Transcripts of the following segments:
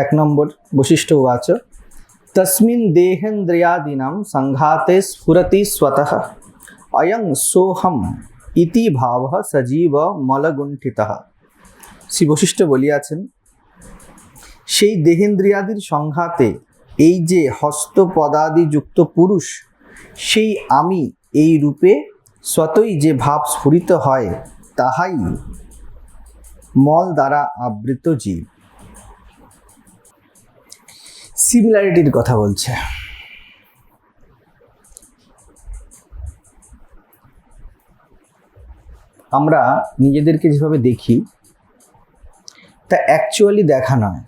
এক নম্বর বৈশিষ্ট্য উবাচ তস্মিন দেহেন্দ্রিয়াদিনাম সংঘাতে স্ফুরতি স্বতঃ। অয়ং সোহম ইতি ভাব সজীব মলগুণ্ঠিত। শ্রী বৈশিষ্ট্য বলিয়াছেন, সেই দেহেন্দ্রিয়াদির সংঘাতে এই যে হস্তপদাদিযুক্ত পুরুষ, সেই আমি এই রূপে স্বতই যে ভাব স্ফুরিত হয়, তাহাই মল দ্বারা আবৃত জীব। সিমিলারিটির কথা বলছে। আমরা নিজেদেরকে যেভাবে দেখি, তা অ্যাকচুয়ালি দেখা নয়।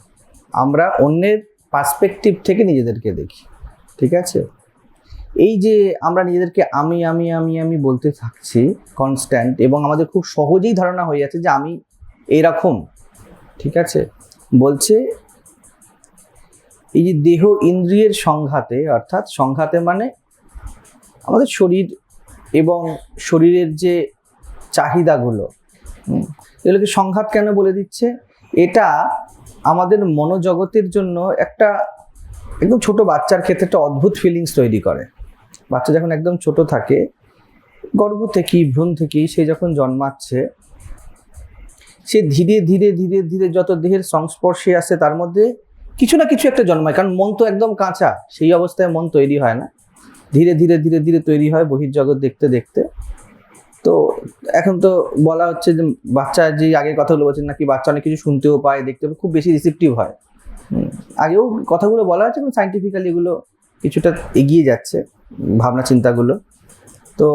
আমরা অন্যের পার্সপেক্টিভ থেকে নিজেদেরকে দেখি, ঠিক আছে? এই যে আমরা নিজেদেরকে আমি আমি আমি আমি বলতে থাকছি কনস্ট্যান্ট এবং আমাদের খুব সহজেই ধারণা হয়ে যাচ্ছে যে আমি এরকম, ঠিক আছে? বলছে এই যে দেহ ইন্দ্রিয়ের সংঘাতে, অর্থাৎ সংঘাতে মানে আমাদের শরীর এবং শরীরের যে চাহিদাগুলো এগুলোকে সংঘাত কেন বলে দিচ্ছে? এটা আমাদের মনোজগতের জন্য একটা একদম ছোট বাচ্চার ক্ষেত্রে একটা অদ্ভুত ফিলিংস তৈরি করে। বাচ্চা যখন একদম ছোট থাকে, গর্ভ থেকেই, ভ্রূণ থেকেই সে যখন জন্মাচ্ছে, সে ধীরে ধীরে ধীরে ধীরে যত দেহের সংস্পর্শে আসে, তার মধ্যে কিছু না কিছু একটা জন্মায়। কারণ মন তো একদম কাঁচা, সেই অবস্থায় মন তৈরি হয় না। ধীরে ধীরে ধীরে ধীরে তৈরি হয় বহির্জগৎ দেখতে দেখতে। তো এখন তো বলা হচ্ছে যে বাচ্চা যে আগের কথাগুলো বলছেন নাকি বাচ্চা অনেক কিছু শুনতেও পায় দেখতে খুব বেশি রিসিপটিভ হয়। আগেও কথাগুলো বলা হচ্ছে সাইন্টিফিক্যালি এগুলো কিছুটা এগিয়ে যাচ্ছে ভাবনা চিন্তাগুলো তো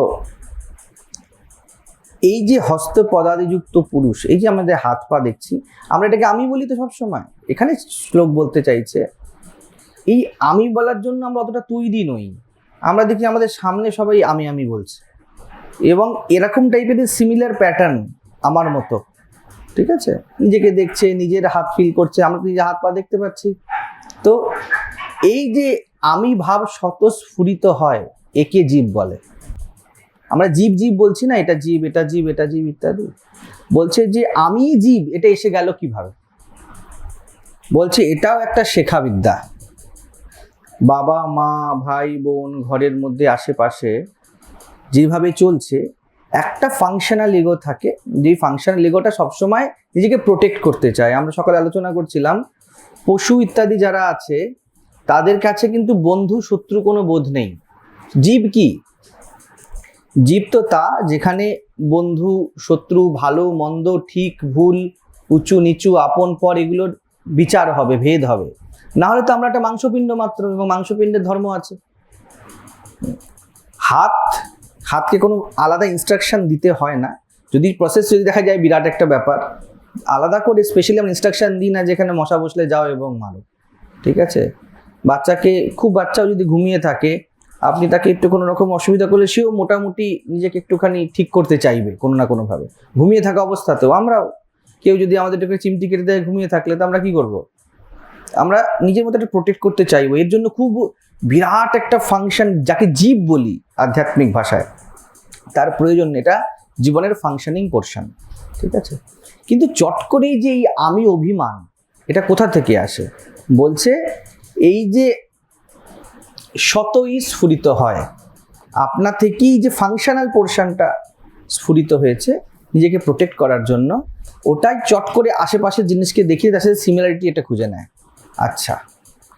এই যে হস্ত পদাদিযুক্ত পুরুষ, এই যে আমাদের হাত পা দেখছি, আমরা এটাকে আমি বলি তো সবসময়। এখানে শ্লোক বলতে চাইছে, এই আমি বলার জন্য আমরা অতটা তৈরি নই। আমরা দেখি আমাদের সামনে সবাই আমি আমি বলছে। এবং এরকম টাইপের সিমিলার প্যাটার্ন আমার মতো। ঠিক আছে? নিজেকে দেখছে, নিজের হাত ফিল করছে, আমরা নিজের হাত পা দেখতে পাচ্ছি। তো এই যে আমি ভাব স্বতঃস্ফুরিত হয়, একে জীব বলে। আমরা জীব জীব বলছি না, এটা জীব এটা জীব এটা জীব ইত্যাদি। বলছে যে আমি জীব, এটা এসে গেল কীভাবে? বলছে এটাও একটা শেখা বিদ্যা বাবা, মা, ভাই, বোন ঘরের মধ্যে, আশেপাশে যেভাবে চলছে, একটা ফাংশনাল ইগো থাকে যেই ফাংশনাল ইগোটা সবসময় নিজেকে প্রোটেক্ট করতে চায়। আমরা সকালে আলোচনা করছিলাম, পশু ইত্যাদি যারা আছে, তাদের কাছে কিন্তু বন্ধু, শত্রু কোনো বোধ নেই। জীব কি? জীব তো তা যেখানে বন্ধু, শত্রু, ভালো, মন্দ, ঠিক, ভুল, উঁচু, নিচু, আপন, পর এগুলোর বিচার হবে, ভেদ হবে। না হলে তো আমরা একটা মাংসপিণ্ড মাত্র এবং মাংসপিণ্ডের ধর্ম আছে। হাত, হাতকে কোনো আলাদা ইনস্ট্রাকশন দিতে হয় না। যদি প্রসেস যদি দেখা যায় বিরাট একটা ব্যাপার, আলাদা করে স্পেশালি আমরা ইনস্ট্রাকশন দিই না যেখানে মশা বসলে যাও এবং মারো। ঠিক আছে? বাচ্চাকে, খুব বাচ্চাও যদি ঘুমিয়ে থাকে আপনি তাকে একটু কোনো রকম অসুবিধা করলে সেও মোটামুটি নিজেকে একটুখানি ঠিক করতে চাইবে কোনো না কোনোভাবে। ঘুমিয়ে থাকা অবস্থাতেও আমরাও, কেউ যদি আমাদের একটু চিমটি কেটে দেয় ঘুমিয়ে থাকলে তো আমরা কি করব? আমরা নিজের মতো একটা প্রোটেক্ট করতে চাইব। এর জন্য খুব বিরাট একটা ফাংশন যাকে জীব বলি আধ্যাত্মিক ভাষায়। তার প্রয়োজন এটা জীবনের ফাংশনিং পোর্শন ঠিক আছে? কিন্তু চট করেই যে এই আমি অভিমান, এটা কোথা থেকে আসে? বলছে এই যে শতই স্ফুরিত হয়। আপনা থেকেই যে ফাংশনাল পোর্শনটা স্ফুরিত হয়েছে, নিজেকে প্রোটেক্ট করার জন্য, ওটাই চট করে আশেপাশের জিনিসকে দেখিয়ে তার সাথে সিমিলারিটি এটা খুঁজে নেয়। আচ্ছা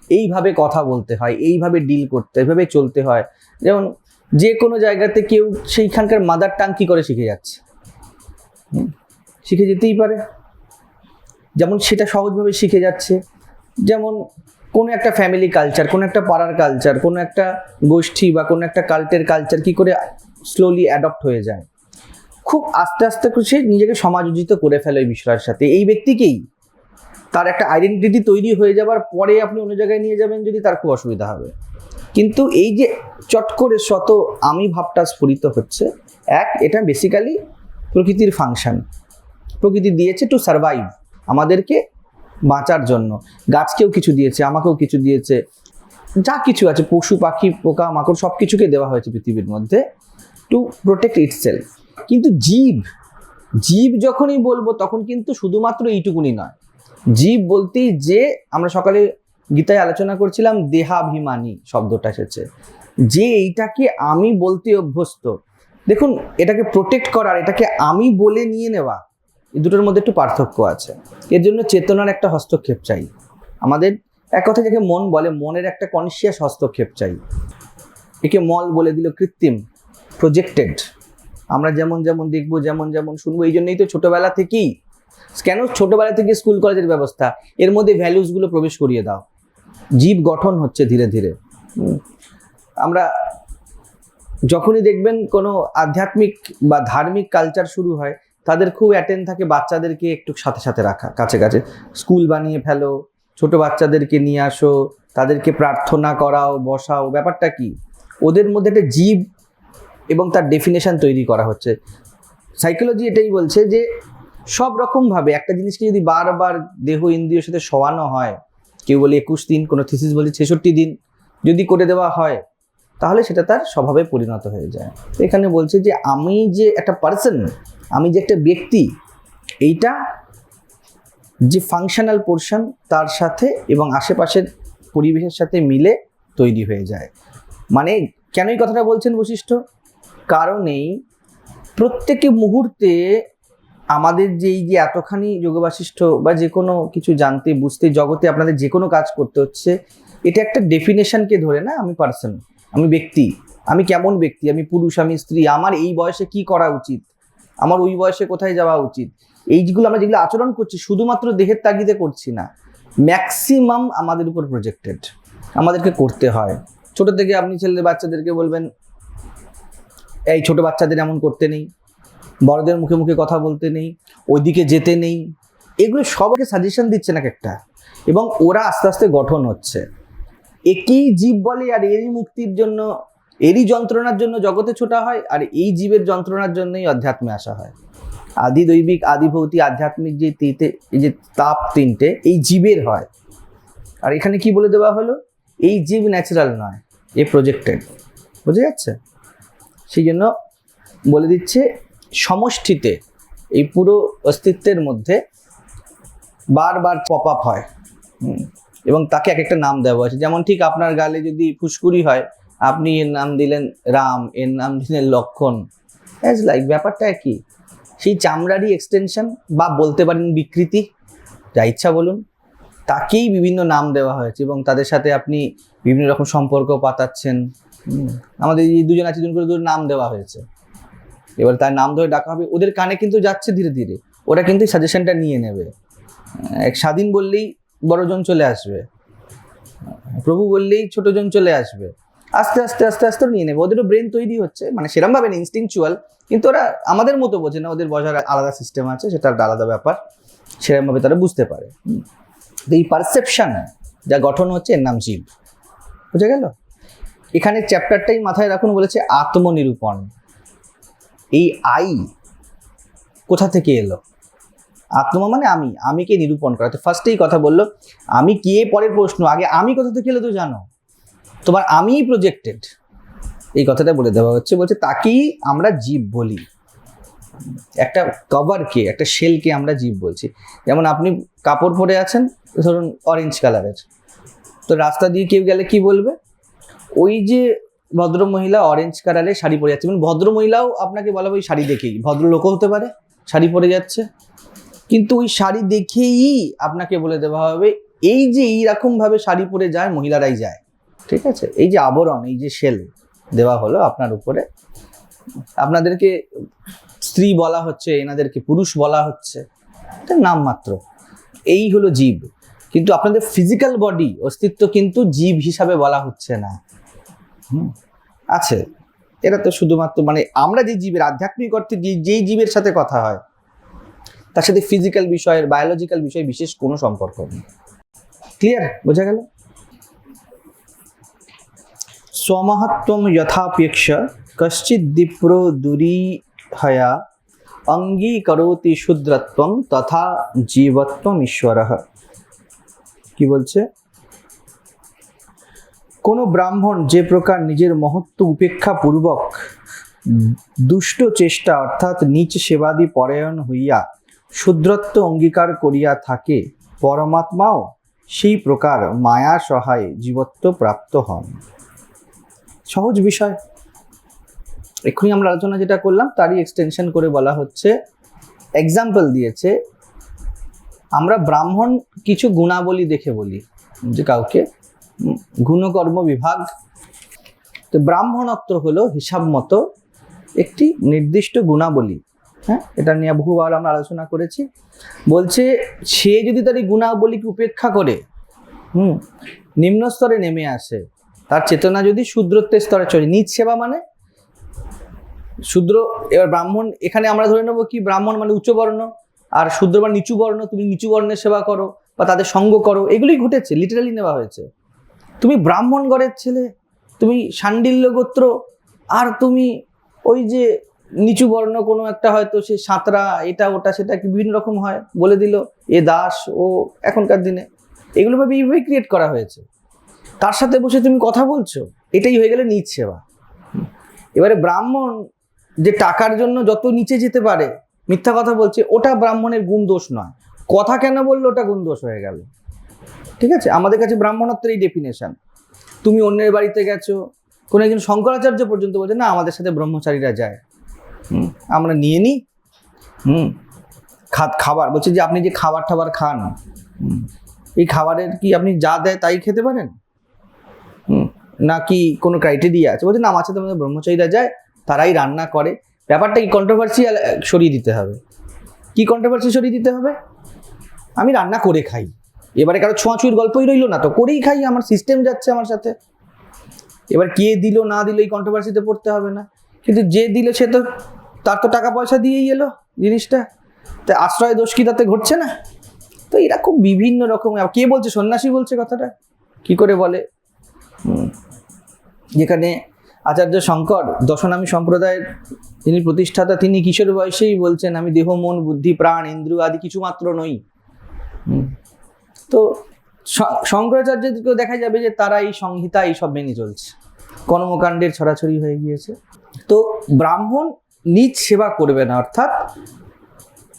এইভাবে কথা বলতে হয়, এইভাবে ডিল করতে, এইভাবে চলতে হয়। যেমন যে কোনো জায়গাতে কেউ সেইখানকার মাদার টাং কী করে শিখে যাচ্ছে? শিখে যেতেই পারে। যেমন সেটা সহজভাবে শিখে যাচ্ছে। যেমন কোনো একটা ফ্যামিলি কালচার কোনো একটা পাড়ার কালচার কোনো একটা গোষ্ঠী বা কোনো একটা কাল্টের কালচার কি করে স্লোলি অ্যাডপ্ট হয়ে যায়? খুব আস্তে আস্তে সে নিজেকে সমাযোজিত করে ফেলে ওই বিষয়ের সাথে। এই ব্যক্তিকেই তার একটা আইডেন্টিটি তৈরি হয়ে যাবার পরে আপনি অন্য জায়গায় নিয়ে যাবেন যদি তার খুব অসুবিধা হবে। কিন্তু এই যে চট করে শত আমি ভাবটা স্ফুরিত হচ্ছে, এক, এটা বেসিক্যালি প্রকৃতির ফাংশন প্রকৃতি দিয়েছে টু সারভাইভ আমাদেরকে বাঁচার জন্য। গাছকেও কিছু দিয়েছে, আমাকেও কিছু দিয়েছে। যা কিছু আছে, পশু, পাখি, পোকা, মাকড় সব কিছুকে দেওয়া হয়েছে পৃথিবীর মধ্যে টু প্রোটেক্ট ইটসেলফ কিন্তু জীব জীব যখনই বলব, তখন কিন্তু শুধুমাত্র এইটুকুনি নয়। জীব বলতেই যে, আমরা সকালে গীতায় আলোচনা করছিলাম, দেহাভিমানী শব্দটা এসেছে। যে এইটাকে আমি বলতে অভ্যস্ত। দেখুন, এটাকে প্রোটেক্ট করার, এটাকে আমি বলে নিয়ে নেওয়া এই দুটোর মধ্যে একটু পার্থক্য আছে। এর জন্য চেতনার একটা হস্তক্ষেপ চাই। আমাদের এক কথা যাকে মন বলে, মনের একটা কনসিয়াস হস্তক্ষেপ চাই। একে মল বলে দিল কৃত্রিম প্রজেক্টেড আমরা যেমন যেমন দেখব, যেমন যেমন শুনব, এই জন্যই তো ছোটবেলা থেকেই। কেন ছোটোবেলা থেকে স্কুল কলেজের ব্যবস্থা? এর মধ্যে ভ্যালুসগুলো প্রবেশ করিয়ে দাও। জীব গঠন হচ্ছে ধীরে ধীরে। আমরা যখনই দেখবেন কোনো আধ্যাত্মিক বা ধার্মিক কালচার শুরু হয় তাদের খুব অ্যাটেন্ড থাকে বাচ্চাদেরকে একটু সাথে সাথে রাখা, কাছে কাছে। স্কুল বানিয়ে ফেলো, ছোট বাচ্চাদেরকে নিয়ে আসো, তাদেরকে প্রার্থনা করাও, বসাও, ব্যাপারটা কি? ওদের মধ্যে একটা জীব এবং তার ডেফিনেশন তৈরি করা হচ্ছে। সাইকোলজি এটাই বলছে যে সব রকমভাবে একটা জিনিসকে যদি বারবার দেহ ইন্দ্রিয়ের সাথে শোয়ানো হয়, কেউ বলে একুশ দিন, কোনো থিসিস বলে ছেষট্টি দিন, যদি করে দেওয়া হয় তাহলে সেটা তার স্বভাবে পরিণত হয়ে যায়। এখানে বলছে যে, আমি যে একটা পার্সন আমি যে একটা ব্যক্তি, এইটা যে ফাংশনাল পোর্শন তার সাথে এবং আশেপাশের পরিবেশের সাথে মিলে তৈরি হয়ে যায়। মানে কেন এই কথাটা বলছেন বৈশিষ্ট্য? কারণেই প্রত্যেকে মুহূর্তে আমাদের যে এই যে এতখানি যোগবাশিষ্ঠ বা যে কোনো কিছু জানতে, বুঝতে, জগতে আপনাদের যে কোনো কাজ করতে হচ্ছে, এটা একটা ডেফিনেশনকে ধরে না আমি পার্সন আমি ব্যক্তি, আমি কেমন ব্যক্তি? আমি পুরুষ, আমি স্ত্রী, আমার এই বয়সে কি করা উচিত? আমার ওই বয়সে কোথায় যাওয়া উচিত? এইগুলো আমরা যেগুলো আচরণ করছি শুধুমাত্র দেহের তাগিদে করছি না ম্যাক্সিমাম আমাদের উপর প্রজেক্টেড আমাদেরকে করতে হয়। ছোট থেকে আপনি ছেলেদের বাচ্চাদেরকে বলবেন, এই ছোট বাচ্চাদের এমন করতে নেই, বড়দের মুখে মুখে কথা বলতে নেই, ওইদিকে যেতে নেই। এগুলো সবাইকে সাজেশন দিচ্ছেন এক একটা। এবং ওরা আস্তে আস্তে গঠন হচ্ছে। একই জীব বলে আর এরই মুক্তির জন্য এরই যন্ত্রণার জন্য জগতে ছোটা হয় আর এই জীবের যন্ত্রণার জন্যই অধ্যাত্মে আসা হয়। আদি দৈবিক আদি ভৌতিক আধ্যাত্মিক যে এই যে তাপ তিনটে এই জীবের হয়। আর এখানে কি বলে দেওয়া হলো? এই জীব ন্যাচারাল নয় এ প্রজেক্টেড বুঝে যাচ্ছে? সেই জন্য বলে দিচ্ছে সমষ্টিতে এই পুরো অস্তিত্বের মধ্যে বারবার পপ আপ হয়। হুম, এবং তাকে এক একটা নাম দেওয়া হয়েছে যেমন ঠিক আপনার গালে যদি ফুসকুড়ি হয়, আপনি এর নাম দিলেন রাম, এর নাম দিলেন লক্ষণ। অ্যাজ লাইক ব্যাপারটা কি সেই চামড়ারই এক্সটেনশন বা বলতে পারেন বিকৃতি, যা ইচ্ছা বলুন, তাকেই বিভিন্ন নাম দেওয়া হয়েছে এবং তাদের সাথে আপনি বিভিন্ন রকম সম্পর্ক পাতাচ্ছেন। আমাদের এই দুজন আছে, দুজন করে দুজন নাম দেওয়া হয়েছে। এবার তার নাম ধরে ডাকা হবে, ওদের কানে কিন্তু যাচ্ছে ধীরে ধীরে। ওরা কিন্তু সাজেশনটা নিয়ে নেবে। এক স্বাধীন বললেই বড়জন চলে আসবে। প্রভু বললেই ছোটজন চলে আসবে। আস্তে আস্তে আস্তে আস্তে নিয়ে নেবে। ওদেরও ব্রেন তৈরি হচ্ছে। মানে সেরম ভাবে ইনস্টিংচুয়াল কিন্তু ওরা আমাদের মতো বোঝে না, ওদের বোঝার আলাদা সিস্টেম আছে, সেটা একটা আলাদা ব্যাপার। সেরকম ভাবে তারা বুঝতে পারে। এই পারসেপশন যা গঠন হচ্ছে, এর নাম জীব। বুঝে গেল? এখানে চ্যাপ্টারটাই মাথায় রাখুন বলেছে, আত্মনিরূপণ। এই আই কোথা থেকে এলো? আত্মা মানে আমি, আমিকে নিরূপণ করা। তো ফার্স্টেই কথা বলল, আমি কে? পরের প্রশ্ন, আগে আমি কোথা থেকে এলো তো জানো? তোমার আমিই প্রজেক্টেড এই কথাটা বলে দেওয়া হচ্ছে, বলছে তাকেই আমরা জীব বলি। একটা কভারকে একটা শেলকে আমরা জীব বলছি। যেমন আপনি কাপড় পরে আছেন, ধরুন অরেঞ্জ কালারের তো রাস্তা দিয়ে কেউ গেলে কি বলবে? ওই যে ভদ্র মহিলা অরেঞ্জ কালারের শাড়ি পরে যাচ্ছে মানে ভদ্র মহিলাও আপনাকে বলা ওই শাড়ি দেখেই। ভদ্রলোকও হতে পারে, শাড়ি পরে যাচ্ছে। কিন্তু ওই শাড়ি দেখেই আপনাকে বলে দেওয়া হবে, এই যে এইরকম ভাবে শাড়ি পরে যায়, মহিলারাই যায়। ঠিক আছে? এই যে আবরণ, এই যে শেল দেওয়া হলো আপনার উপরে। আপনাদেরকে স্ত্রী বলা হচ্ছে, এনাদেরকে পুরুষ বলা হচ্ছে। নাম মাত্র। এই হলো জীব। কিন্তু আপনাদের ফিজিক্যাল বডি অস্তিত্ব কিন্তু জীব হিসাবে বলা হচ্ছে না। আছে। এরা তো শুধুমাত্র মানে আমরা যে জীবের আধ্যাত্মিক অর্থে যেই জীবের সাথে কথা হয় তার সাথে ফিজিক্যাল বিষয়ের বায়োলজিক্যাল বিষয়ে বিশেষ কোনো সম্পর্ক নেই। ক্লিয়ার বোঝা গেল? স্বমাহাত্ম যথাপেক্ষ, কশ্চিৎ দীপ্র দূরী হয়া অঙ্গীকরোতি শূদ্রত্বম তথা জীবত্বম ঈশ্বর কি বলছে? কোনো ব্রাহ্মণ যে প্রকার নিজের মহত্ব উপেক্ষাপূর্বক দুষ্ট চেষ্টা অর্থাৎ নিচ সেবাদি পরায়ণ হইয়া শূদ্রত্ব অঙ্গীকার করিয়া থাকে, পরমাত্মাও সেই প্রকার মায়া সহায় জীবত্ব প্রাপ্ত হন। সহজ বিষয়। এক্ষুনি আমরা আলোচনা যেটা করলাম, তারই এক্সটেনশন করে বলা হচ্ছে এক্সাম্পল দিয়েছে, আমরা ব্রাহ্মণ কিছু গুণাবলী দেখে বলি, যে কাউকে গুণকর্ম বিভাগ। তো ব্রাহ্মণত্ব হলো হিসাব মতো একটি নির্দিষ্ট গুণাবলী। হ্যাঁ এটা নিয়ে বহুবার আমরা আলোচনা করেছি। বলছে, সে যদি তার এই গুণাবলীকে উপেক্ষা করে, হুম, নিম্ন স্তরে নেমে আসে, তার চেতনা যদি শূদ্রত্বের স্তরে চলে নিজ সেবা মানে? শূদ্র, এবার ব্রাহ্মণ, এখানে আমরা ধরে নেব কি, ব্রাহ্মণ মানে উচ্চ বর্ণ, আর শূদ্র বা নিচু বর্ণ, তুমি নিচু বর্ণের সেবা করো, বা তাদের সঙ্গ করো, এগুলোই ঘটেছে লিটারালি নেওয়া হয়েছে। তুমি ব্রাহ্মণ ঘরের ছেলে, তুমি সান্ডিল্য গোত্র, আর তুমি ওই যে নিচু বর্ণ কোনো একটা হয়তো সে সাঁতরা, এটা ওটা সেটা বিভিন্ন রকম হয়, বলে দিল, এ দাস, ও এখনকার দিনে। এগুলো ভাবে এইভাবেই ক্রিয়েট করা হয়েছে। তার সাথে বসে তুমি কথা বলছো, এটাই হয়ে গেলে নিজ সেবা। এবারে ব্রাহ্মণ যে টাকার জন্য যত নিচে যেতে পারে, মিথ্যা কথা বলছে, ওটা ব্রাহ্মণের গুণ দোষ নয়। কথা কেন বলল, ওটা গুণ দোষ হয়ে গেল। ঠিক আছে? আমাদের কাছে ব্রাহ্মণত্বের এই ডেফিনেশন তুমি অন্যের বাড়িতে গেছো, কোনো একজন শঙ্করাচার্য পর্যন্ত বলছে, না, আমাদের সাথে ব্রহ্মচারীরা যায়। আমরা নিয়ে নিই হুম। খাবার বলছে যে আপনি যে খাবার টাবার খান এই খাবারের কি আপনি যা দেয় তাই খেতে পারেন? হুম। নাকি কোনো ক্রাইটেরিয়া আছে? বলছে না আমার সাথে আমাদের ব্রহ্মচারীরা যায় তারাই রান্না করে। ব্যাপারটা কি কন্ট্রোভার্সিয়াল সরিয়ে দিতে হবে? কি কন্ট্রোভার্সি সরিয়ে দিতে হবে? আমি রান্না করে খাই। এবারে কারও ছোঁয়াছুঁয়ির গল্পই রইল না তো করেই খাই আমার সিস্টেম যাচ্ছে আমার সাথে। এবার কে দিল না দিল এই কন্ট্রোভার্সিতে পড়তে হবে না। কিন্তু যে দিল সে তো তার তো টাকা পয়সা দিয়েই এলো জিনিসটা। তা আশ্রয় দোষ কি তাতে ঘটছে না? তো এরকম বিভিন্ন রকম কে বলছে? সন্ন্যাসী বলছে কথাটা। কি করে বলে? যেখানে আচার্য শঙ্কর দশনামী সম্প্রদায়ের তিনি প্রতিষ্ঠাতা, তিনি কিশোর বয়সেই বলছেন, আমি দেহ, মন, বুদ্ধি, প্রাণ, ইন্দ্রিয় আদি কিছু মাত্র নই। তো শ- শঙ্করাচার্যদেরকেও দেখা যাবে যে তারা এই সংহিতা এইসব মেনে চলছে। কর্মকাণ্ডের ছড়াছড়ি হয়ে গিয়েছে। তো ব্রাহ্মণ নিজ সেবা করবে না, অর্থাৎ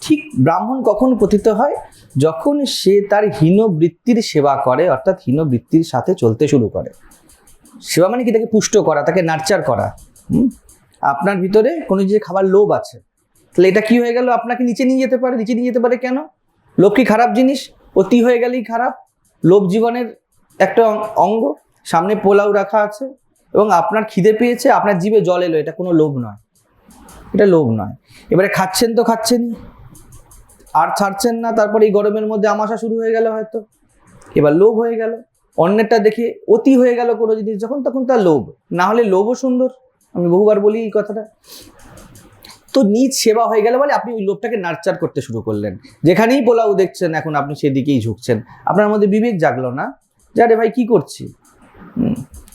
ঠিক ব্রাহ্মণ কখন পতিত হয়? যখন সে তার হীন বৃত্তির সেবা করে, অর্থাৎ হীন বৃত্তির সাথে চলতে শুরু করে। সেবা মানে কি? তাকে পুষ্ট করা, তাকে নার্চার করা। আপনার ভিতরে কোনো যে খাবার লোভ আছে, তাহলে এটা কি হয়ে গেল? আপনাকে নিচে নিয়ে যেতে পারে, নিচে নিয়ে যেতে পারে কেন? লোভ কি খারাপ জিনিস? অতি হয়ে গেলেই খারাপ। লোভ জীবনের একটা অঙ্গ। সামনে পোলাও রাখা আছে এবং আপনার খিদে পেয়েছে, আপনার জীবে জল এলো, এটা কোনো লোভ নয়। এটা লোভ নয়। এবারে খাচ্ছেন তো খাচ্ছেনই। আর ছাড়ছেন না, তারপরে এই গরমের মধ্যে আমাশা শুরু হয়ে গেল হয়তো। এবার লোভ হয়ে গেল। অন্যেরটা দেখে অতি হয়ে গেল কোনো জিনিস, যখন তখন তার লোভ। না হলে লোভও সুন্দর। আমি বহুবার বলি এই কথাটা। তো নিজ সেবা হয়ে গেল বলে আপনি ওই লোভটাকে নার্চার করতে শুরু করলেন। যেখানেই পোলাও দেখছেন, এখন আপনি সেদিকেই ঝুঁকছেন। আপনার মধ্যে বিবেক জাগলো না যে, আরে ভাই, কি করছি?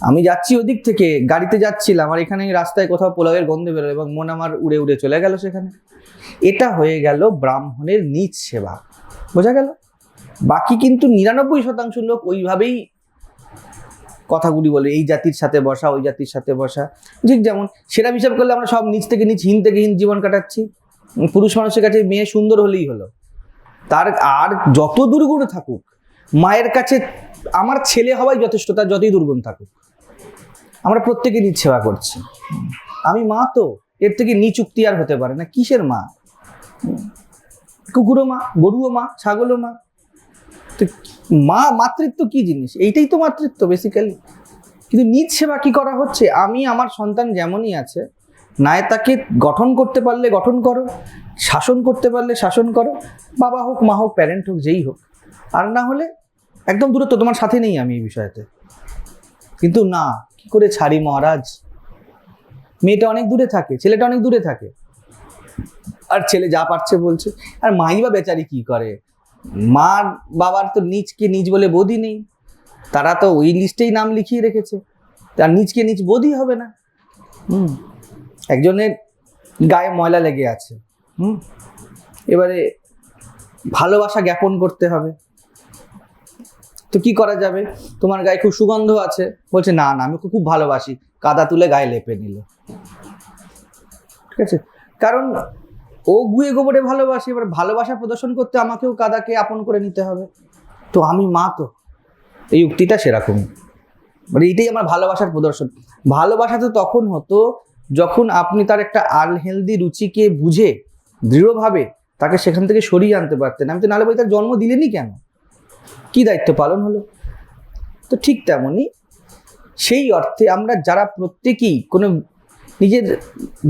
আমি যাচ্ছি ওদিক থেকে, গাড়িতে যাচ্ছিলাম, আর এখানে রাস্তায় কোথাও পোলাওয়ের গন্ধে বেরোলো এবং মন আমার উড়ে উড়ে চলে গেল সেখানে। এটা হয়ে গেল ব্রাহ্মণের নিজ সেবা। বোঝা গেল? বাকি কিন্তু নিরানব্বই শতাংশ লোক ওইভাবেই কথাগুলি বলে, এই জাতির সাথে বসা, ওই জাতির সাথে বসা। ঠিক যেমন সেটা হিসাব করলে আমরা সব নিচ থেকে নিচ হীন থেকে হীন জীবন কাটাচ্ছি। পুরুষ মানুষের কাছে মেয়ে সুন্দর হলেই হলো। তার আর যত দুর্গুণ থাকুক, মায়ের কাছে আমার ছেলে হওয়াই যথেষ্ট, তার যতই দুর্গুণ থাকুক। আমরা প্রত্যেকে নিজ সেবা করছি। আমি মা তো, এর থেকে নিচ উক্তি আর হতে পারে না, কিসের মা? কুকুরও মা, গরুও মা, ছাগলও মা। তো মা মাতৃত্ব কি জিনিস? এইটাই তো মাতৃত্ব বেসিক্যালি কিন্তু নিজ সেবা কি করা হচ্ছে? আমি, আমার সন্তান যেমনই আছে নাই তাকে গঠন করতে পারলে গঠন করো, শাসন করতে পারলে শাসন করো, বাবা হোক, মা হোক প্যারেন্ট হোক, যেই হোক। আর না হলে, একদম দূরত্ব, তোমার সাথে নেই আমি এই বিষয়তে। কিন্তু না করে ছাড়ি মহারাজ? মেয়েটা অনেক দূরে থাকে, ছেলেটা অনেক দূরে থাকে। আর ছেলে যা পারছে বলছে। আর মাই বা বেচারি কি করে? মা বাবার তো নিজকে নিজ বলে বোধই নেই। তারা তো ওই লিস্টেই নাম লিখিয়ে রেখেছে। তার নিজকে নিজ বোধই হবে না। হুম, একজনের গায়ে ময়লা লেগে আছে। হুম, এবারে ভালোবাসা জ্ঞাপন করতে হবে। তো কি করা যাবে? তোমার গায়ে খুব সুগন্ধ আছে। বলছে, না না, আমি খুব ভালোবাসি। কাদা তুলে গায়ে লেপে নিল। ঠিক আছে? কারণ ও গুয়ে গোবরে ভালোবাসি, এবার ভালোবাসা প্রদর্শন করতে আমাকেও কাদাকে আপন করে নিতে হবে। তো আমি মা তো। এই উক্তিটা সেরকম। মানে এইটাই আমার ভালোবাসার প্রদর্শন। ভালোবাসা তো তখন হতো যখন আপনি তার একটা আনহেলদি রুচিকে বুঝে, দৃঢ়ভাবে তাকে সেখান থেকে সরিয়ে আনতে পারতেন। আমি তো নাহলে বলি, তার জন্ম দিলেনি কেন? কি দায়িত্ব পালন হলো? তো ঠিক তেমনই সেই অর্থে আমরা যারা প্রত্যেকেই কোনো নিজের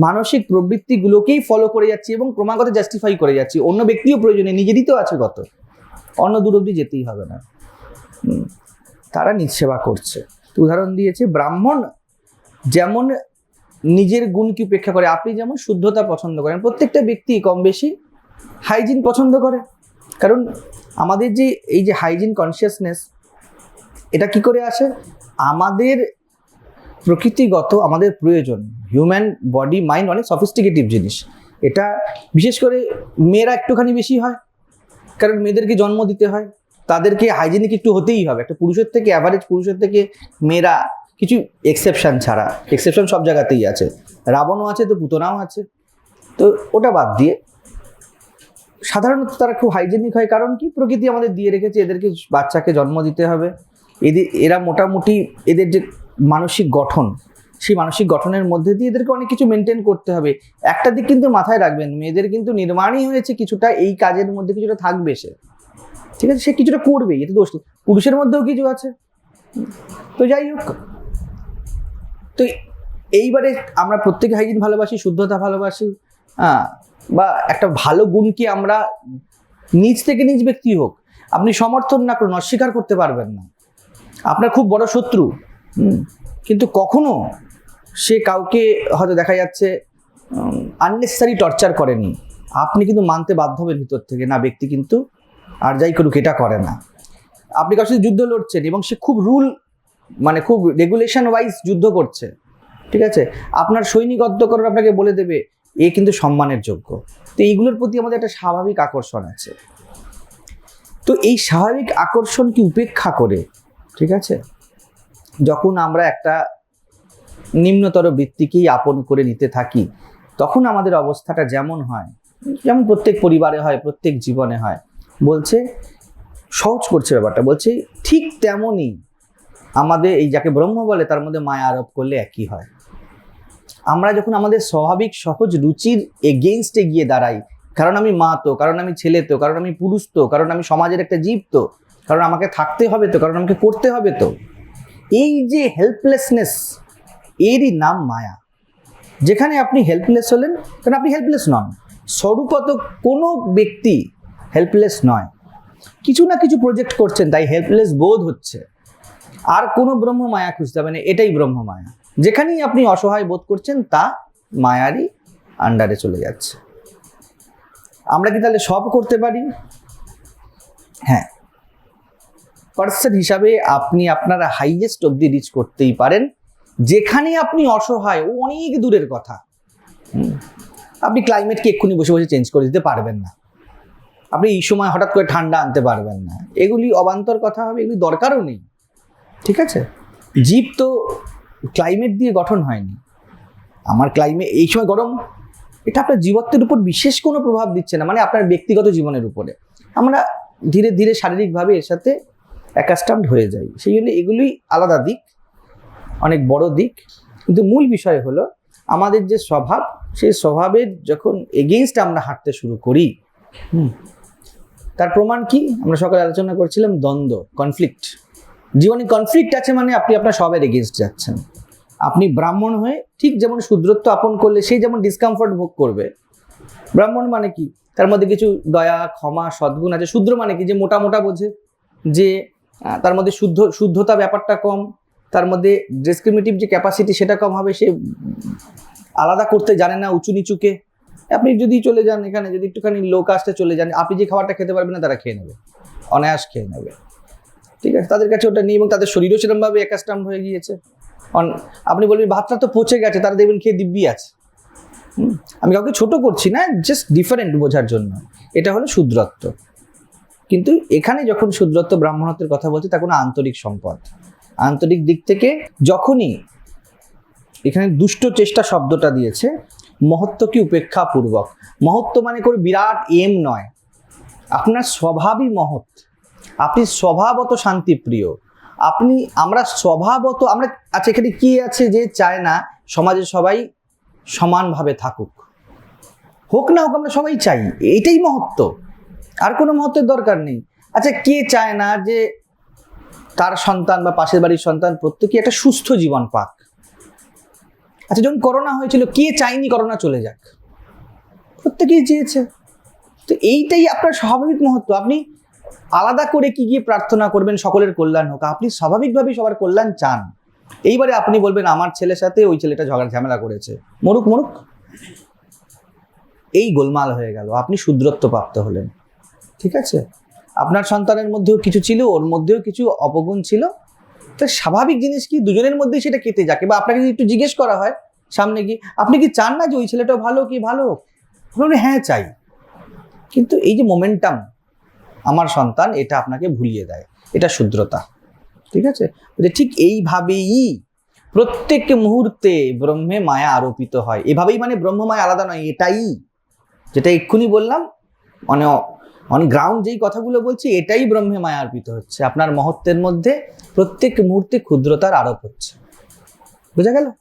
মানসিক প্রবৃত্তিগুলোকেই ফলো করে যাচ্ছি এবং ক্রমাগত জাস্টিফাই করে যাচ্ছি, অন্য ব্যক্তিও প্রয়োজনে নিজেরই তো আছে কত, অন্য দূর অব্দি যেতেই হবে না। তারা নিজ সেবা করছে। উদাহরণ দিয়েছে, ব্রাহ্মণ যেমন নিজের গুণকে উপেক্ষা করে, আপনি যেমন শুদ্ধতা পছন্দ করেন, প্রত্যেকটা ব্যক্তি কম বেশি হাইজিন পছন্দ করে। কারণ আমাদের যে, এই যে হাইজিন কনসিয়াসনেস এটা কি করে আসে? আমাদের প্রকৃতিগত আমাদের প্রয়োজন হিউম্যান বডি মাইন্ড অনেক সফিস্টিকেটিভ জিনিস। এটা বিশেষ করে মেয়েরা একটুখানি বেশি হয়, কারণ মেয়েদেরকে জন্ম দিতে হয়, তাদেরকে হাইজেনিক একটু হতেই হবে। একটা পুরুষের থেকে অ্যাভারেজ পুরুষের থেকে মেয়েরা কিছু এক্সেপশন ছাড়া এক্সেপশন সব জায়গাতেই আছে। রাবণও আছে তো পুতনাও আছে। তো ওটা বাদ দিয়ে সাধারণত তারা খুব হাইজেনিক হয়, কারণ কি? প্রকৃতি আমাদের দিয়ে রেখেছে, এদেরকে বাচ্চাকে জন্ম দিতে হবে। এদের এরা মোটামুটি এদের যে মানসিক গঠন, সেই মানসিক গঠনের মধ্যে দিয়ে এদেরকে অনেক কিছু মেনটেন করতে হবে। একটা দিক কিন্তু মাথায় রাখবেন, মেয়েদের কিন্তু নির্মাণই হয়েছে, কিছুটা এই কাজের মধ্যে কিছুটা থাকবে সে। ঠিক আছে? সে কিছুটা করবে এতে দোষ। পুরুষের মধ্যেও কিছু আছে। তো যাই হোক। তো এইবারে আমরা প্রত্যেকে হাইজিন ভালোবাসি, শুদ্ধতা ভালোবাসি হ্যাঁ। বা একটা ভালো গুণকে আমরা নিজ থেকে নিজ ব্যক্তি হোক, আপনি সমর্থন না করুন, অস্বীকার করতে পারবেন না। আপনার খুব বড় শত্রু কিন্তু কখনো সে কাউকে হয়তো দেখা যাচ্ছে আননেসেসারি টর্চার করেনি। আপনি কিন্তু মানতে বাধ্য হবেন ভিতর থেকে, না, ব্যক্তি কিন্তু আর যাই করুক, এটা করে না। আপনি কারোর সাথে যুদ্ধ লড়ছেন এবং সে খুব রুল মানে খুব রেগুলেশন ওয়াইজ যুদ্ধ করছে, ঠিক আছে? আপনার সৈনিক অধ্যকরণ আপনাকে বলে দেবে এ কিন্তু সম্মানের যোগ্য। তো এইগুলোর প্রতি আমাদের একটা স্বাভাবিক আকর্ষণ আছে। তো এই স্বাভাবিক আকর্ষণকে উপেক্ষা করে? ঠিক আছে? যখন আমরা একটা নিম্নতর বৃত্তিকেই আপন করে নিতে থাকি, তখন আমাদের অবস্থাটা যেমন হয়, যেমন প্রত্যেক পরিবারে হয়, প্রত্যেক জীবনে হয়, বলছে, সহজ করছে ব্যাপারটা, বলছে, ঠিক তেমনই আমাদের এই যাকে ব্রহ্ম বলে, তার মধ্যে মায়া আরোপ করলে একই হয়। আমরা যখন আমাদের স্বাভাবিক সহজ রুচির এগেনস্টে গিয়ে দাঁড়াই, কারণ আমি মা তো, কারণ আমি ছেলে তো, কারণ আমি পুরুষ তো, কারণ আমি সমাজের একটা জীব তো, কারণ আমাকে থাকতে হবে তো, কারণ আমাকে করতে হবে তো, এই যে হেল্পলেসনেস এরই নাম মায়া। যেখানে আপনি হেল্পলেস হলেন, কারণ আপনি হেল্পলেস নন। স্বরূপত কোনো ব্যক্তি হেল্পলেস নয়। কিছু না কিছু প্রজেক্ট করছেন, তাই হেল্পলেস বোধ হচ্ছে। আর কোনো ব্রহ্ম মায়া খুঁজতে হবে না, এটাই ব্রহ্ম মায়া যেখানেই আপনি অসহায় বোধ করছেন, তা মায়ারই আন্ডারে চলে যাচ্ছে। আমরা কি তাহলে সব করতে পারি? হ্যাঁ। পার্সন হিসাবে আপনি আপনার হাইয়েস্ট অবধি রিচ করতেই পারেন। যেখানে আপনি অসহায়, ও অনেক দূরের কথা। আপনি ক্লাইমেটকে এক্ষুনি বসে বসে চেঞ্জ করে দিতে পারবেন না। আপনি এই সময় হঠাৎ করে ঠান্ডা আনতে পারবেন না। এগুলি অবান্তর কথা হবে, এগুলি দরকারও নেই। ঠিক আছে? জীব তো ক্লাইমেট দিয়ে গঠন হয়নি। আমার ক্লাইমেট এই সময় গরম এটা আপনার জীবত্বের উপর বিশেষ কোনো প্রভাব দিচ্ছে না মানে আপনার ব্যক্তিগত জীবনের উপরে। আমরা ধীরে ধীরে শারীরিকভাবে এর সাথে অ্যাকাস্টামড হয়ে যাই। সেই জন্য এগুলোই আলাদা দিক অনেক বড় দিক। কিন্তু মূল বিষয় হলো আমাদের যে স্বভাব সেই স্বভাবের যখন এগেইনস্ট আমরা হাঁটতে শুরু করি হুম, তার প্রমাণ কি? আমরা সকালে আলোচনা করছিলাম দ্বন্দ্ব কনফ্লিক্ট জীবনে কনফ্লিক্ট আছে মানে আপনি আপনার সবের এগেনস্ট যাচ্ছেন। আপনি ব্রাহ্মণ হয়ে ঠিক যেমন শূদ্রত্ব আপন করলে সেই যেমন ডিসকমফর্ট ভোগ করবে। ব্রাহ্মণ মানে কি? তার মধ্যে কিছু দয়া, ক্ষমা, সদ্গুণ আছে। শূদ্র মানে কি? যে মোটা মোটা বোঝে। যে তার মধ্যে শুদ্ধ, শুদ্ধতা ব্যাপারটা কম। তার মধ্যে ডিসক্রিমিনেটিভ যে ক্যাপাসিটি সেটা কম হবে, সে আলাদা করতে জানে না উঁচু নিচুকে। আপনি যদি চলে যান এখানে, যদি একটুখানি লো কাস্টে চলে যান, আপনি যে খাবারটা খেতে পারবেন না, তারা খেয়ে নেবে। অনায়াস খেয়ে নেবে। ঠিক আছে, তাদের কাছে ওটা নেই এবং তাদের শরীরও সেরকমভাবে একাস্টাম হয়ে গিয়েছে। অন- আপনি বলবেন, ভাতটা তো পচে গেছে, তারা দেখবেন খেয়ে দিব্যি আছে। আমি কাউকে ছোট করছি না জাস্ট ডিফারেন্ট বোঝার জন্য। এটা হলো শুদ্রত্ব কিন্তু এখানে যখন শুদ্রত্ব ব্রাহ্মণত্বের কথা বলছি তা কোনো আন্তরিক সম্পদ। আন্তরিক দিক থেকে যখনই এখানে দুষ্ট চেষ্টা শব্দটা দিয়েছে মহত্বকে উপেক্ষাপূর্বক? মহত্ব মানে করে বিরাট এম নয়। আপনার স্বভাবই মহৎ। আপনি স্বভাবত শান্তিপ্রিয়। আপনি, আমরা স্বভাবত, আমরা আচ্ছা এখানে কি আছে যে চায় না সমাজে সবাই সমানভাবে থাকুক। হোক না হোক, আমরা সবাই চাই, এটাই মহত্ব। আর কোনো মহত্বের দরকার নেই। আচ্ছা কে চায় না যে তার সন্তান বা পাশের বাড়ির সন্তান প্রত্যেকে একটা সুস্থ জীবন পাক? আচ্ছা যখন করোনা হয়েছিল, কে চায়নি করোনা চলে যাক? প্রত্যেকেই চেয়েছে। তো এইটাই আপনার স্বাভাবিক মহত্ব। আপনি আলাদা করে কি গিয়ে প্রার্থনা করবেন সকলের কল্যাণ হোক, আপনি স্বাভাবিকভাবেই সবার কল্যাণ চান। এইবারে আপনি বলবেন, আমার ছেলের সাথে ওই ছেলেটা ঝগড়া, ঝামেলা করেছে। মরুক মরুক। এই গোলমাল হয়ে গেল। আপনি শুদ্রত্ব প্রাপ্ত হলেন। ঠিক আছে? আপনার সন্তানের মধ্যেও কিছু ছিল, ওর মধ্যেও কিছু অপগুণ ছিল। তো স্বাভাবিক জিনিস কি, দুজনের মধ্যেই সেটা কেটে যাকে। বা আপনাকে যদি একটু জিজ্ঞেস করা হয় সামনে কি আপনি কি চান না যে ওই ছেলেটা ভালো কি ভালো হ্যাঁ চাই। কিন্তু এই যে মোমেন্টাম আমার সন্তান এটা আপনাকে ভুলিয়ে দেয়। এটা শুদ্রতা। ঠিক আছে? ঠিক এইভাবেই প্রত্যেক মুহূর্তে ব্রহ্মে মায়া আরোপিত হয়। এভাবেই মানে ব্রহ্ম মায়া আলাদা নয়, এটাই। যেটা এক্ষুনি বললাম মানে অন গ্রাউন্ড যেই কথাগুলো বলছি, এটাই ব্রহ্মে মায়া আরোপিত হচ্ছে। আপনার মহত্বের মধ্যে প্রত্যেক মুহূর্তে ক্ষুদ্রতার আরোপ হচ্ছে। বোঝা গেল?